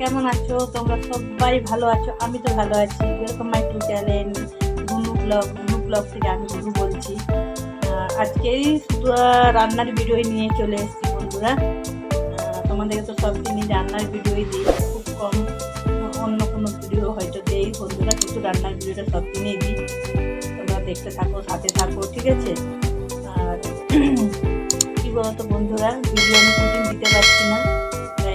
কেমন আছো? তোমরা সবাই ভালো আছো? আমি তো ভালো আছি। Welcome my to channel Gunu blog Gunu blog থেকে আমি গুনু বলছি। আজকেই শুধু রান্নার ভিডিও নিয়ে চলে এসেছি বন্ধুরা। তোমাদেরকে তো সব দিনই রান্নার ভিডিওই দিই। খুব কম অন্য কোনো ভিডিও হয়তো দেই বন্ধুরা, কিন্তু রান্নার ভিডিওটা সব দিনই দিই। তোমরা দেখতে থাকো, সাথে থাকো, ঠিক আছে? আর কী বলতো বন্ধুরা ভিডিও আমি দিতে পারছি না।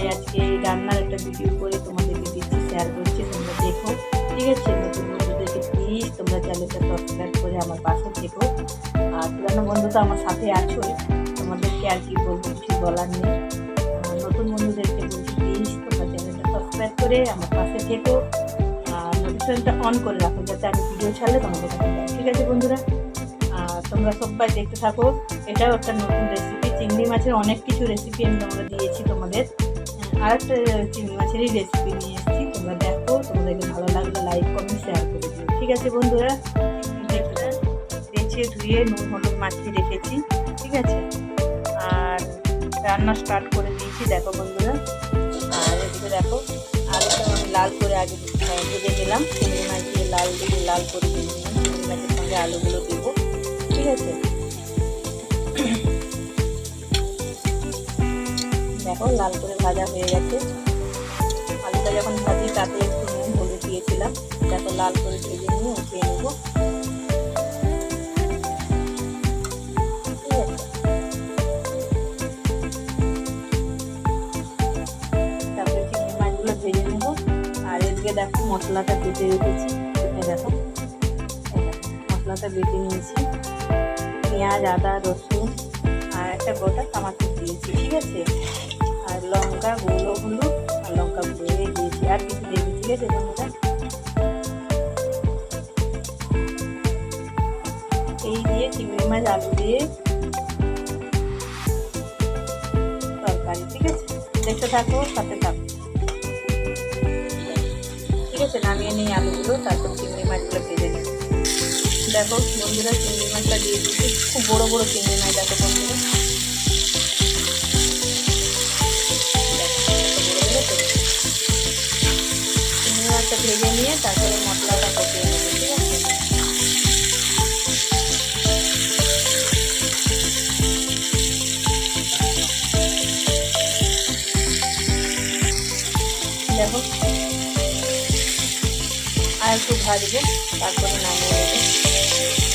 তাই আজকে এই রান্নার একটা ভিডিও করে তোমাদেরকে দিচ্ছি শেয়ার করছি, তোমরা দেখো। ঠিক আছে? নতুন বন্ধুদেরকে প্লিজ তোমরা চ্যানেলটা সাবস্ক্রাইব করে আমার পাশে থেকো। আর পুরানো বন্ধু তো আমার সাথে আছোই তোমাদেরকে আর কি বলব, কিছু বলার নেই। নতুন বন্ধুদেরকে বলছি প্লিজ তোমরা চ্যানেলটা সাবস্ক্রাইব করে আমার পাশে থেকো। আর নোটিফিকেশনটা অন করে রাখো, যাতে আমি ভিডিও ছাড়লে তোমাদের কাছে ঠিক আছে বন্ধুরা? তোমরা সবাই দেখতে থাকো। এটাও একটা নতুন রেসিপি চিংড়ি মাছের অনেক কিছু রেসিপি আমি তোমরা দিয়েছি তোমাদের। আর একটা চিংড়ি মাছেরই রেসিপি নিয়ে এসেছি। তোমরা দেখো, তোমাদেরকে ভালো লাগলে লাইক কমেন্ট শেয়ার করে দিও। ঠিক আছে বন্ধুরা? বেছে ধুয়ে নুন, হলুদ মাখিয়ে রেখেছি। ঠিক আছে? আর রান্না স্টার্ট করে দিয়েছি, দেখো বন্ধুরা। আর এদিকে দেখো, আলুটা আমি লাল করে আগে ভেজে নিলাম। চিংড়ি মাছ দিয়ে লাল দিয়ে লাল করে ভেজে নিলাম। সঙ্গে আলুগুলো দেবো। ঠিক আছে? দেখো লাল করে ভাজা হয়ে গেছে। আলুটা যখন ভাজি, তাতে একটু নুন, হলুদ দিয়েছিলাম। দেখো লাল করে ভেজে নিয়ে উঠিয়ে নেব। ভেজে নেব। আর এদিকে দেখো মশলাটা বেটে রেখেছি। দেখো। মশলাটা বেটে নিয়েছি। পেঁয়াজ, আদা, রসুন আর একটা গোটা টমাটো দিয়েছি। ঠিক আছে? ঠিক আছে বন্ধুরা এই দিয়ে চিংড়ি মাছ আলু দিয়ে তরকারি, ঠিক আছে? দেখতে থাকো সাথে থাকো ঠিক আছে নামিয়ে নিই আলুগুলো তারপর চিংড়ি মাছগুলো ভেজে নিই দেখো বন্ধুরা চিংড়ি মাছটা দিয়ে দিচ্ছি খুব বড় বড় চিংড়ি মাছ দেখো বন্ধুরা মাছটা ভেজে নিয়ে তারপরে মশলাটা কষিয়ে নেব দেখো। আর একটু ভাজবো তারপরে নামিয়ে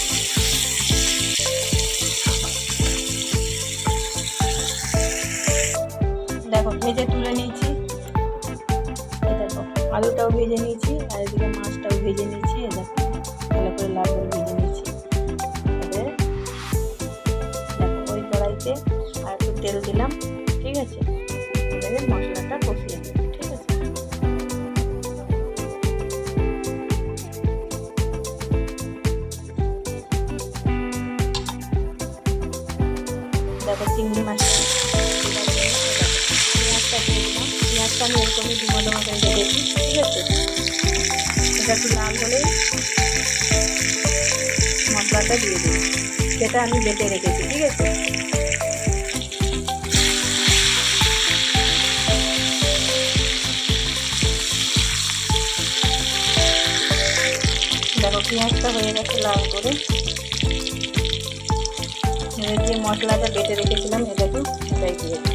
ভেজে নিয়েছি এরকমই ডুমো ডুমো করে রেখেছি ঠিক আছে? এটা একটু লাল হলেই মশলাটা দিয়ে দিই। সেটা আমি বেটে রেখেছি, ঠিক আছে? দেখো, পেঁয়াজটা হয়ে গেছে লাল করে। যে মশলাটা বেটে রেখেছিলাম এটা একটু এটাই দিয়ে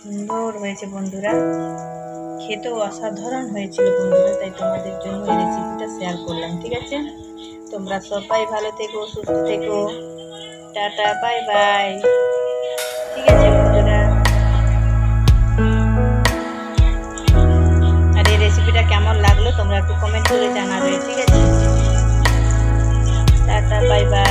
সুন্দর হয়েছে বন্ধুরা। খেতেও অসাধারণ হয়েছিল বন্ধুরা, তাই তোমাদের জন্য এই রেসিপিটা শেয়ার করলাম, ঠিক আছে? তোমরা সবাই ভালো থেকো, সুস্থ থেকো। টাটা বাই বাই ঠিক আছে বন্ধুরা। আর এই রেসিপিটা কেমন লাগল তোমরা একটু কমেন্ট করে জানাবে, ঠিক আছে? Tata bye bye